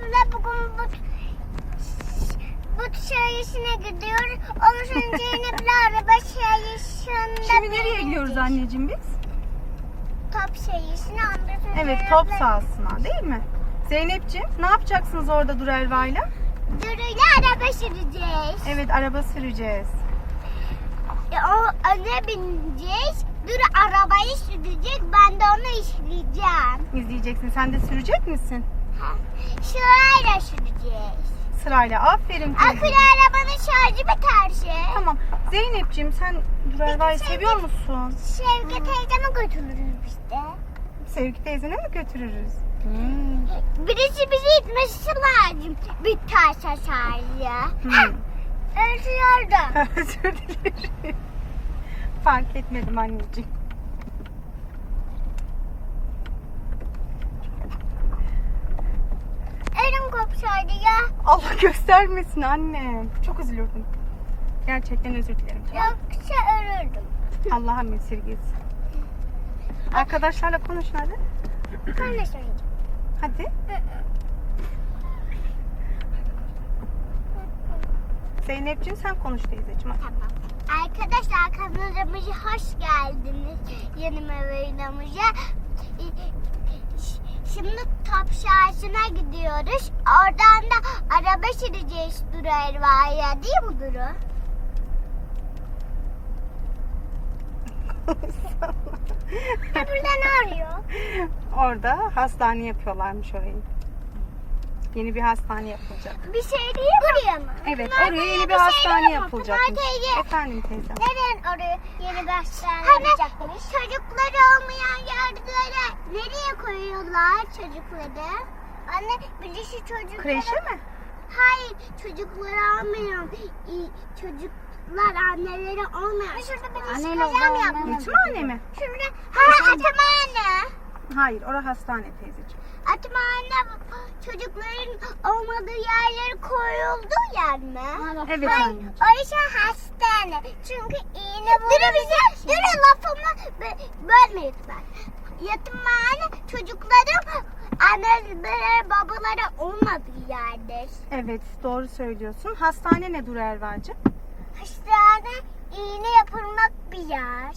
Zeynep'le bugün bu bu şehirine gidiyoruz. Ondan sonra Zeynep'le araba şehirinde Şimdi nereye gidiyoruz anneciğim biz? Top şehirine ondan sonra Evet top sahasına değil mi? Zeynep'ciğim ne yapacaksınız orada Dur Elva'yla? Duru'yla araba süreceğiz. Evet araba süreceğiz. E, o öne bineceğiz. Duru arabayı sürecek. Ben de onu işleyeceğim. İzleyeceksin. Sen de sürecek misin? Sırayla süreceğiz. Sırayla. Aferin Akülü kızım. arabanın şarjı biterse. Tamam. Zeynep'ciğim sen Dur Elva'yı Peki, seviyor musun? Sevgi teyzeme götürürüz biz de. Sevgi teyzene mi götürürüz? Birisi bizi itmesi lazım. Biterse şarjı. Hmm. Ölüyordum. Özür dilerim. Fark etmedim anneciğim. Elim kopsaydı ya. Allah göstermesin anne. Çok üzülürdüm. Gerçekten özür dilerim. Yoksa ölürdüm. Allah'ım esirgesin. Arkadaşlarla konuşun hadi. Söyleyeceğim. Hadi. Zeynep'ciğim sen konuş teyzeciğim. hadi. Tamam. Arkadaşlar kanalımıza hoş geldiniz. Yeni oyunumuza. Şimdi top şarjına gidiyoruz. Oradan da araba süreceğiz Duru Erva'ya değil mi Duru? Ha, Burada ne arıyor? Orada hastane yapıyorlarmış orayı. Yeni bir hastane yapılacak. Bir şey değil mi? Buraya mı? Evet Pınar oraya teyze, yeni bir şey hastane mi? yapılacakmış. Pınar teyze, Efendim teyzem. Neden oraya yeni bir hastane yapacakmış? Çocukları olmayan yerlere nereye koyuyorlar çocukları? Anne birisi çocukları... Kreşe mi? Hayır çocukları olmayan i- çocuklar anneleri olmayan. Şurada birisi kazan yapmış. Yetimhane mi? Şurada ha atamane. Hayır orası hastane teyzeciğim. Atamane çocukların olmadığı yerlere koyuldu yer mi? Evet Hayır, anneciğim. orası hastane. Çünkü iğne Dur bize, dur lafımı bö- bölme lütfen. Yetimhane çocukların anneleri babaları olmadığı yerdir. Evet doğru söylüyorsun. Hastane ne Dur Erva'cığım? Hastane iğne yapılmak bir yer.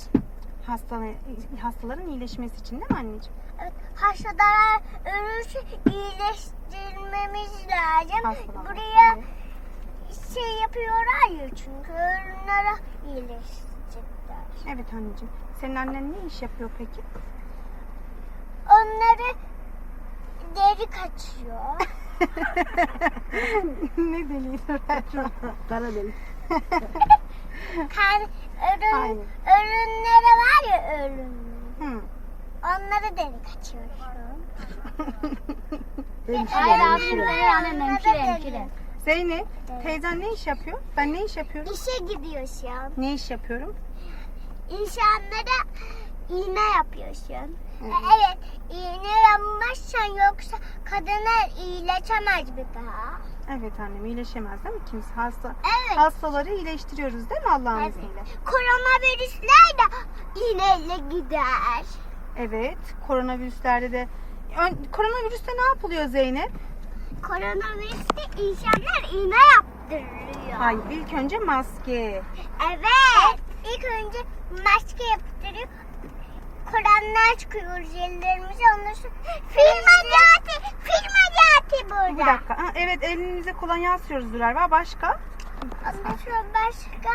Hastane, hastaların iyileşmesi için değil mi anneciğim? Evet, hastalar ölürse iyileştirmemiz lazım. Hastalar, Buraya evet. şey yapıyorlar ya çünkü ölümlere iyileştirecekler. Evet anneciğim. Senin annen ne iş yapıyor peki? Onları deri kaçıyor. ne deliği Kara deli. Kan, ölüm, Aynen. Var ya ölüm. Hı. Onları deri kaçıyor. Hemşire, hemşire. annem hemşire hemşire. Zeynep, teyzen ne iş yapıyor? Ben ne iş yapıyorum? İşe gidiyorsun. Ne iş yapıyorum? İnsanlara iğne yapıyorsun. Evet. Evet, iğne yapmazsan yoksa kadınlar iyileşemez bir daha. Evet annem iyileşemez değil mi kimse? Hasta, Evet. hastaları iyileştiriyoruz değil mi Allah'ın Evet. izniyle? Koronavirüsler de iğneyle gider. Evet. Koronavirüslerde de Ön- koronavirüste ne yapılıyor Zeynep? Koronavirüste insanlar iğne yaptırıyor. Hayır, ilk önce maske. Evet. İlk önce maske yaptırıyor. Kur'anlar çıkıyor ellerimize. Ondan sonra film acati, film acati burada. Bir dakika. Ha, evet elinize kolonya sürüyoruz Zürer. Başka? Sonra başka,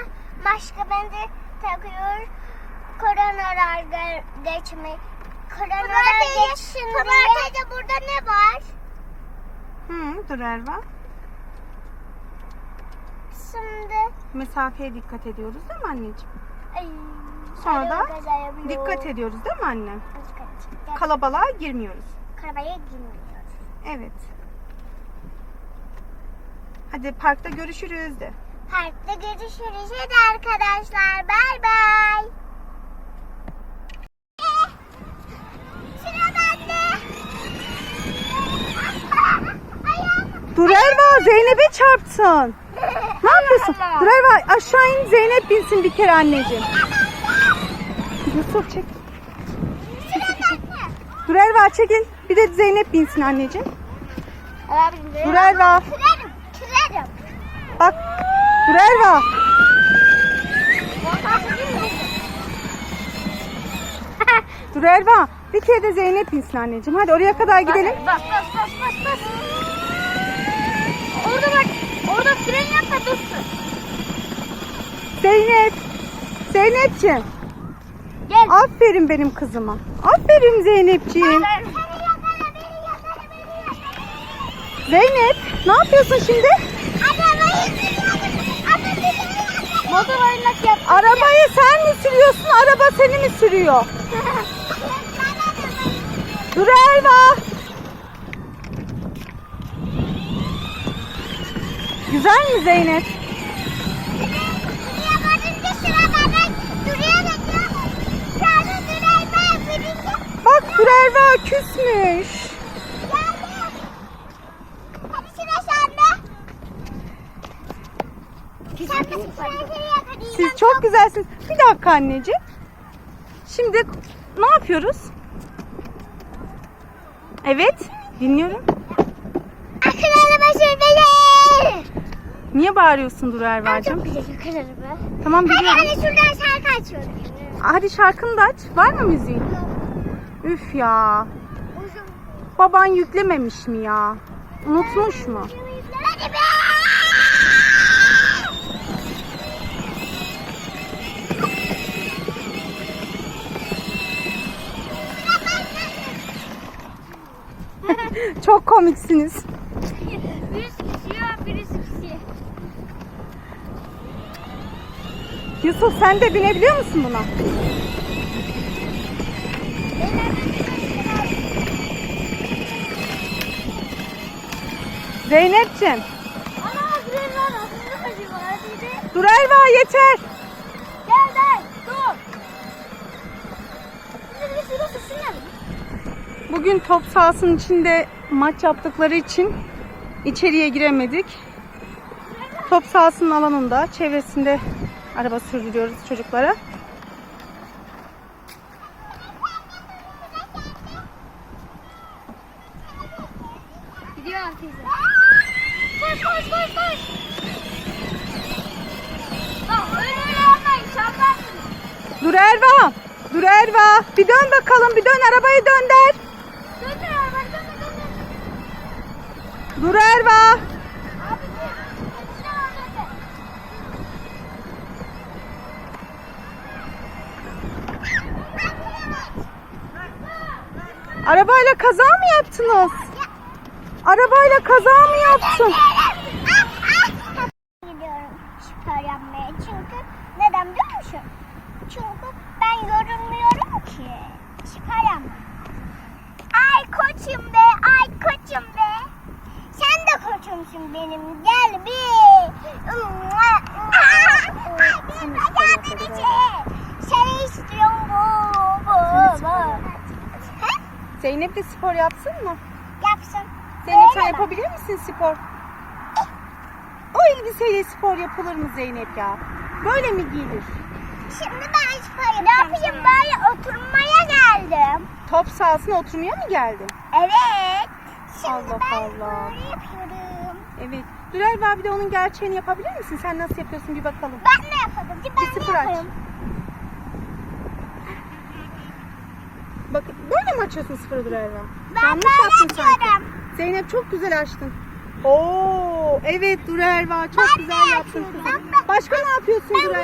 başka ben de takıyor. Koronalar ge- geçme. Koronalar geçsin diye. Pınar burada ne var? Hı, dur Erva. Şimdi Mesafeye dikkat ediyoruz değil mi anneciğim? ay, Sonra da dikkat ediyoruz değil mi? Dikkat. Kalabalığa girmiyoruz. Arabaya girmiyor. Evet. Hadi parkta görüşürüz de. Parkta görüşürüz hadi arkadaşlar. Bay bay. Dur Erva Zeynep'e çarptın. Ne yapıyorsun? Dur Erva aşağı in Zeynep binsin bir kere anneciğim. Yusuf çek. Dur Erva çekil. Bir de Zeynep binsin anneciğim. Dur Erva. Bak. Dur Erva. Dur Erva. Bir kere de Zeynep insin anneciğim. Hadi oraya kadar gidelim. Bas bas bas bas bas. Orada bak. Orada fren yapma dursun. Zeynep. Zeynepciğim. Gel. Aferin benim kızıma. Aferin Zeynepciğim. Zeynep ne yapıyorsun şimdi? Motor yap. Arabayı sen mi sürüyorsun? Araba seni mi sürüyor? Dur Erva. Güzel mi Zeynep? Bak Dur Erva küsmüş. Çok güzelsiniz. Bir dakika anneciğim. Şimdi ne yapıyoruz? Evet, dinliyorum. Akıl araba sürmeli. Niye bağırıyorsun Dur Ben Erva'cığım? çok güzel araba. Tamam biliyorum. hadi şuradan şarkı açıyorum. Hadi şarkını da aç. Var mı müziğin? Üf ya. Baban yüklememiş mi ya? Unutmuş mu? Çok komiksiniz. Birisi kişiyor, birisi kişi. Yusuf sen de binebiliyor musun buna? Zeynepciğim. Ana. Dur Erva yeter. Gel gel, dur. Şimdi bir sürü sürsünler. Bugün top sahasının içinde maç yaptıkları için içeriye giremedik. Top sahasının alanında, çevresinde araba sürdürüyoruz çocuklara. Gidiyor teyze. Koş koş koş koş. Bak öyle öyle yapmayın, çarparsınız. Dur Erva. Dur Erva. Bir dön bakalım. Bir dön arabayı Erva. Arabayla kaza mı yaptınız? Arabayla kaza mı yaptın? Gidiyorum spor çünkü neden biliyor? Çünkü ben görünmüyorum ki spor. Ay koçum be, ay koçum be. Koçumsun benim, gel bir. Yardım edin. Seni istiyorum bu, bu, bu. Ha? Zeynep de spor yapsın mı? Yapsın. Zeynep sen yapabilir misin spor? O elbiseyle spor yapılır mı Zeynep ya? Böyle mi giyilir? Şimdi ben spor yapacağım. Ne yapayım böyle oturmaya geldim. Top sahasına oturmaya mı geldin? Evet. Şimdi Allah ben Allah. böyle yapıyorum. Evet. Erva abi de onun gerçeğini yapabilir misin? Sen nasıl yapıyorsun bir bakalım. Ben ne yapalım? Ben Bir ne sıfır aç. yapayım? Bak böyle mi açıyorsun sıfırı Dur Erva? Ben böyle yapıyorum. Zeynep çok güzel açtın. Oo, evet Erva çok Ben de güzel yaptın yapıyorum. kızım. Ben- Başka ne yapıyorsun Ben?